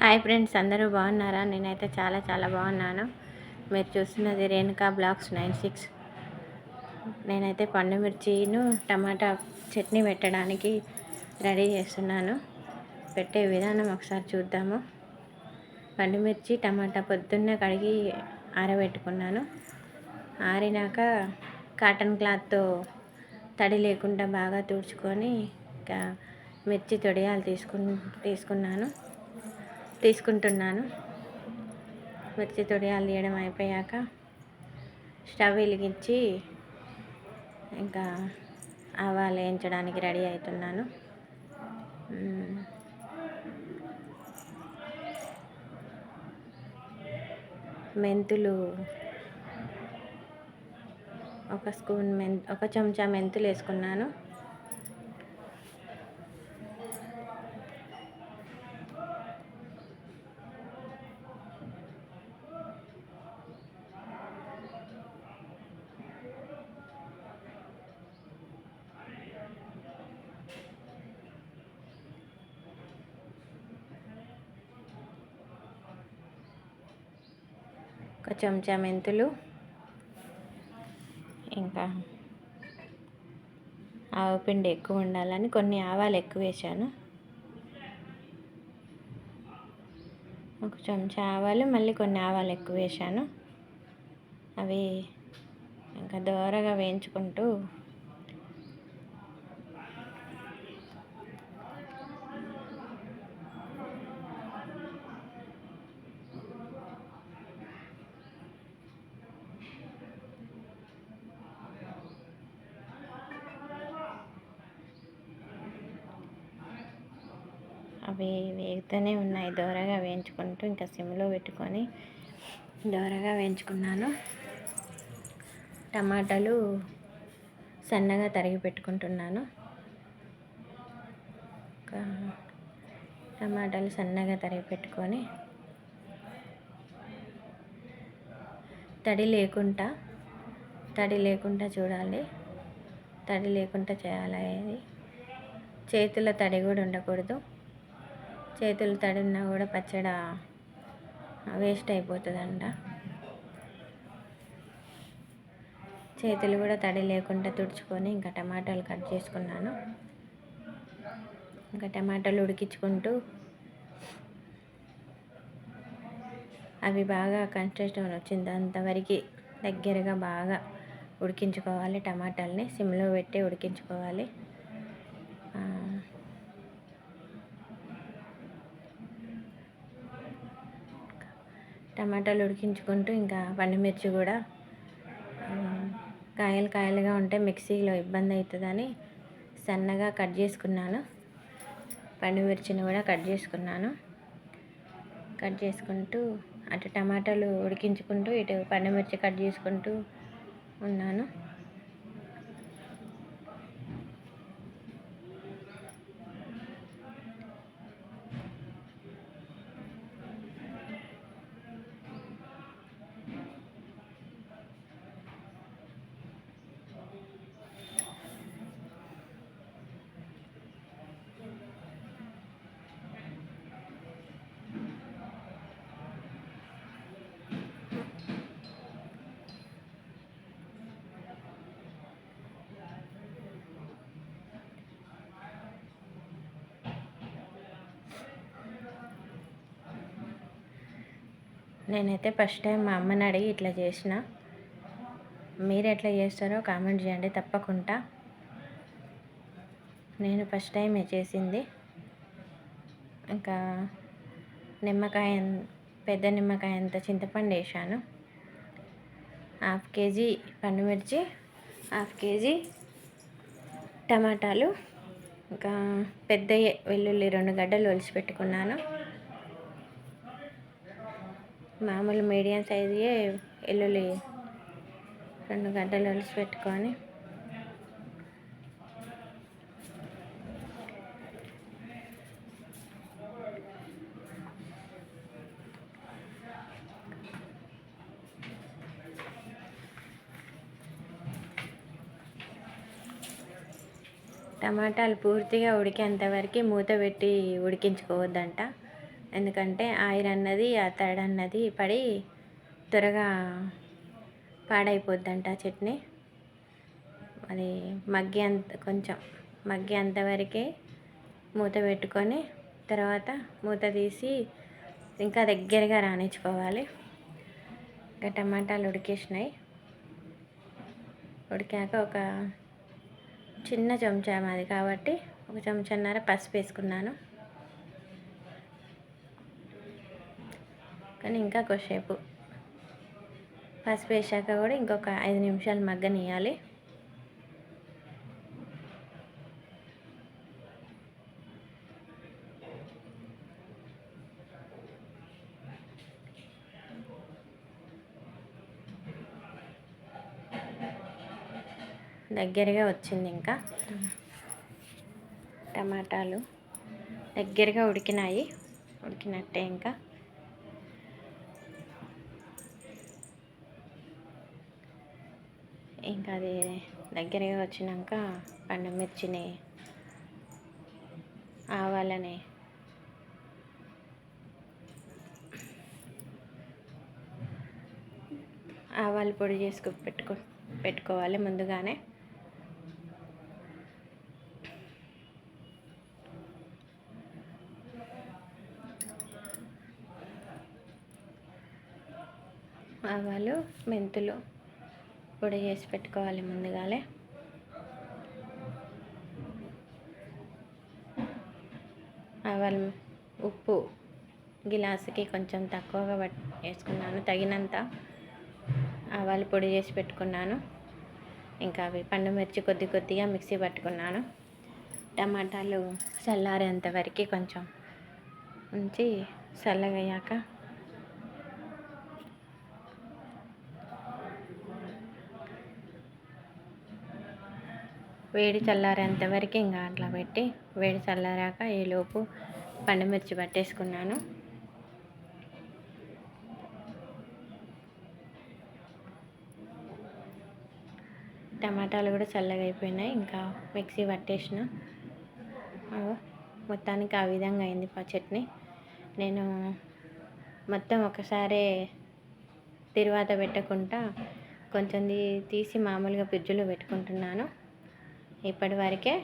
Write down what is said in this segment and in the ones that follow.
Hi friends అందరూ బాగున్నారా? నేనైతే చాలా చాలా బాగున్నాను. మీరు చూస్తున్నది రేణుకా బ్లాక్స్ నైన్ సిక్స్. నేనైతే పండు మిర్చిను టమాటా చట్నీ పెట్టడానికి రెడీ చేస్తున్నాను. పెట్టే విధానం ఒకసారి చూద్దాము. పండు మిర్చి టమాటా పొద్దున్నే కడిగి ఆరబెట్టుకున్నాను. ఆరినాక కాటన్ క్లాత్తో తడి లేకుండా బాగా తుడుచుకొని ఇంకా మిర్చి తొడియాలు తీసుకు తీసుకున్నాను. తీసుకుంటున్నాను. మిర్చి తొడియాలు తీయడం అయిపోయాక స్టవ్ వెలిగించి ఇంకా ఆవాలు వేయించడానికి రెడీ అవుతున్నాను. మెంతులు ఒక స్పూన్ మెంత్ ఒక చెంచా మెంతులు వేసుకున్నాను. ఒక చెంచా మెంతులు. ఇంకా ఆవపిండి ఎక్కువ ఉండాలని కొన్ని ఆవాలు ఎక్కువ వేసాను. ఒక చెంచా ఆవాలు మళ్ళీ కొన్ని ఆవాలు ఎక్కువ వేసాను. అవి ఇంకా దోరగా వేయించుకుంటూ అవి వేగుతూనే ఉన్నాయి. దోరగా వేయించుకుంటూ ఇంకా సిమ్లో పెట్టుకొని దోరగా వేయించుకున్నాను. టమాటాలు సన్నగా తరిగి పెట్టుకుంటున్నాను. టమాటాలు సన్నగా తరిగి పెట్టుకొని తడి లేకుండా తడి లేకుండా చూడాలి. తడి లేకుండా చేయాలి. అది చేతుల తడి కూడా ఉండకూడదు. చేతులు తడినా కూడా పచ్చడి వేస్ట్ అయిపోతుందంట. చేతులు కూడా తడి లేకుండా తుడుచుకొని ఇంకా టమాటాలు కట్ చేసుకున్నాను. ఇంకా టమాటాలు ఉడికించుకుంటూ అవి బాగా కన్సిస్టెంట్ వచ్చింది. అంతవరకు దగ్గరగా బాగా ఉడికించుకోవాలి టమాటాలని. సిమ్లో పెట్టి ఉడికించుకోవాలి. టమాటాలు ఉడికించుకుంటూ ఇంకా పండుమిర్చి కూడా కాయలు కాయలుగా ఉంటే మిక్సీలో ఇబ్బంది అవుతుందని సన్నగా కట్ చేసుకున్నాను. పండుమిర్చిని కూడా కట్ చేసుకున్నాను. కట్ చేసుకుంటూ అటు టమాటాలు ఉడికించుకుంటూ ఇటు పండుమిర్చి కట్ చేసుకుంటూ ఉన్నాను. నేనైతే ఫస్ట్ టైం మా అమ్మని అడిగి ఇట్లా చేసిన. మీరు ఎట్లా చేస్తారో కామెంట్ చేయండి తప్పకుండా. నేను ఫస్ట్ టైం చేసింది. ఇంకా నిమ్మకాయ పెద్ద నిమ్మకాయ అంత చింతపండు వేసాను హాఫ్ కేజీ పండుమిర్చి హాఫ్ కేజీ టమాటాలు ఇంకా పెద్ద వెల్లుల్లి రెండు గడ్డలు ఒలిచి పెట్టుకున్నాను మామూలు మీడియం సైజుయే ఎల్లుల్లి రెండు గడ్డలు ఒలిసి పెట్టుకొని టమాటాలు పూర్తిగా ఉడికేంత వరకు మూత పెట్టి ఉడికించుకోవద్దంట. ఎందుకంటే ఆయిల్ అన్నది ఆ తడి అన్నది పడి త్వరగా పాడైపోద్దంట ఆ చట్నీ. అది మగ్గేంత కొంచెం మగ్గి అంతవరకే మూత పెట్టుకొని తర్వాత మూత తీసి ఇంకా దగ్గరగా రానిచ్చుకోవాలి. ఇంకా టమాటాలు ఉడికేసినాయి. ఉడికాక ఒక చిన్న చెంచా మాది కాబట్టి ఒక చెంచాన్నర పసుపు వేసుకున్నాను. కానీ ఇంకా కొద్దిసేపు పసుపు వేసాక కూడా ఇంకొక ఐదు నిమిషాలు మగ్గనియాలి దగ్గరగా వచ్చింది ఇంకా. టమాటాలు దగ్గరగా ఉడికినాయి. ఉడికినట్టే ఇంకా. ఇంకా అది దగ్గరగా వచ్చినాక పండుమిర్చిని ఆవాలని. ఆవాలు పొడి చేసుకు పెట్టుకో పెట్టుకోవాలి ముందుగానే. ఆవాలు మెంతులు. పొడి చేసి పెట్టుకోవాలి ముందుగానే ఆవాలు ఉప్పు గిలాసుకి కొంచెం తక్కువగా వేసుకున్నాను తగినంత ఆవాలు పొడి చేసి పెట్టుకున్నాను. ఇంకా అవి పండు మిర్చి కొద్ది కొద్దిగా మిక్సీ పట్టుకున్నాను. టమాటాలు చల్లారేంత వరకు కొంచెం ఉంచి చల్లగయ్యాక వేడి చల్లారేంతవరకు ఇంకా అట్లా పెట్టి వేడి చల్లారాక ఈలోపు పండుమిర్చి పట్టేసుకున్నాను. టమాటాలు కూడా చల్లగా అయిపోయినాయి. ఇంకా మిక్సీ పట్టేసిన. మొత్తానికి ఆ విధంగా అయింది చట్నీ. నేను మొత్తం ఒకసారి తిరువాత పెట్టకుండా కొంచెం తీసి మామూలుగా ఫ్రిడ్జ్లో పెట్టుకుంటున్నాను. ఇప్పటి వరకే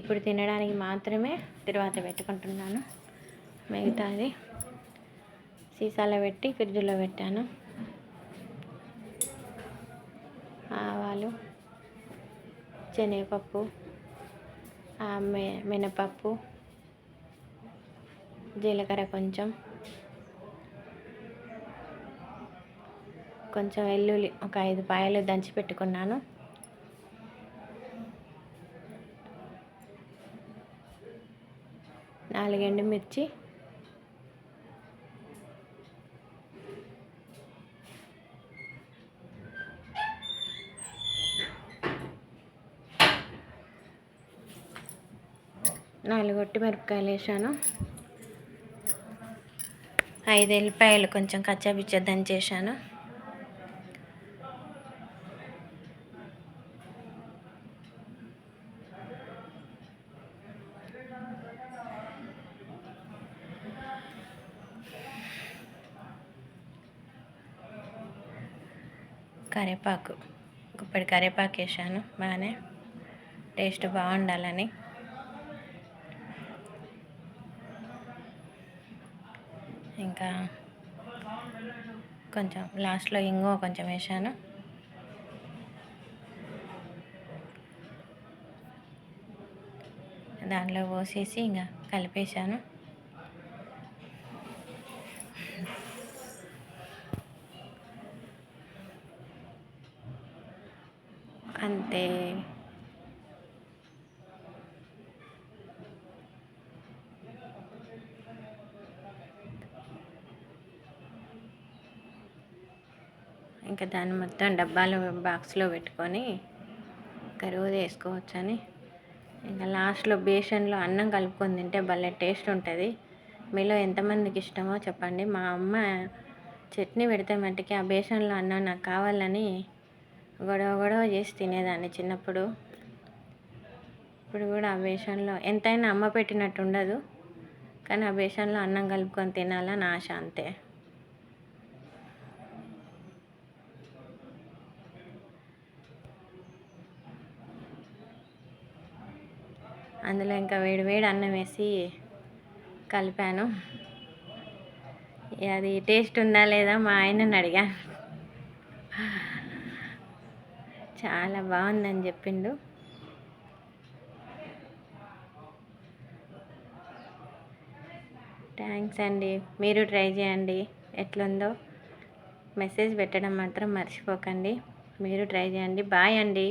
ఇప్పుడు తినడానికి మాత్రమే తర్వాత పెట్టుకుంటున్నాను. మిగతాది సీసాలో పెట్టి ఫ్రిడ్జ్లో పెట్టాను. ఆవాలు శనగపప్పు మె మినపప్పు జీలకర్ర కొంచెం కొంచెం వెల్లుల్లి ఒక ఐదు పాయలు దంచి పెట్టుకున్నాను. అలాగే మిర్చి. నాలుగొట్టి మిరపకాయలు వేసాను. ఐదు ఎల్లిపాయలు కొంచెం కచ్చాపిచ్చా దంచేసాను. కరివేపాకు గుప్పటి కరివేపాకు వేసాను బాగానే టేస్ట్ బాగుండాలని. ఇంకా కొంచెం లాస్ట్లో ఇంగో కొంచెం వేసాను దాంట్లో పోసేసి ఇంకా కలిపేసాను అంతే ఇంకా దాన్ని మొత్తం డబ్బాలు బాక్స్లో పెట్టుకొని కరువు వేసుకోవచ్చని. ఇంకా లాస్ట్లో బేసన్లో అన్నం కలుపుకొని తింటే భలే టేస్ట్ ఉంటుంది. మీలో ఎంతమందికి ఇష్టమో చెప్పండి. మా అమ్మ చట్నీ పెడితే మట్టికి ఆ బేసన్లో అన్నం నాకు కావాలని గొడవ గొడవ చేసి తినేదాన్ని చిన్నప్పుడు. ఇప్పుడు కూడా ఆ వేషంలో ఎంతైనా అమ్మ పెట్టినట్టు ఉండదు. కానీ ఆ బేషన్లో అన్నం కలుపుకొని తినాలని ఆశ అంతే. అందులో ఇంకా వేడి వేడి అన్నం వేసి కలిపాను. అది టేస్ట్ ఉందా లేదా మా ఆయనని అడిగాను. చాలా బాగుందని చెప్పిండు. థ్యాంక్స్ అండి. మీరు ట్రై చేయండి. ఎట్లుందో మెసేజ్ పెట్టడం మాత్రం మర్చిపోకండి. మీరు ట్రై చేయండి. బాయ్ అండి.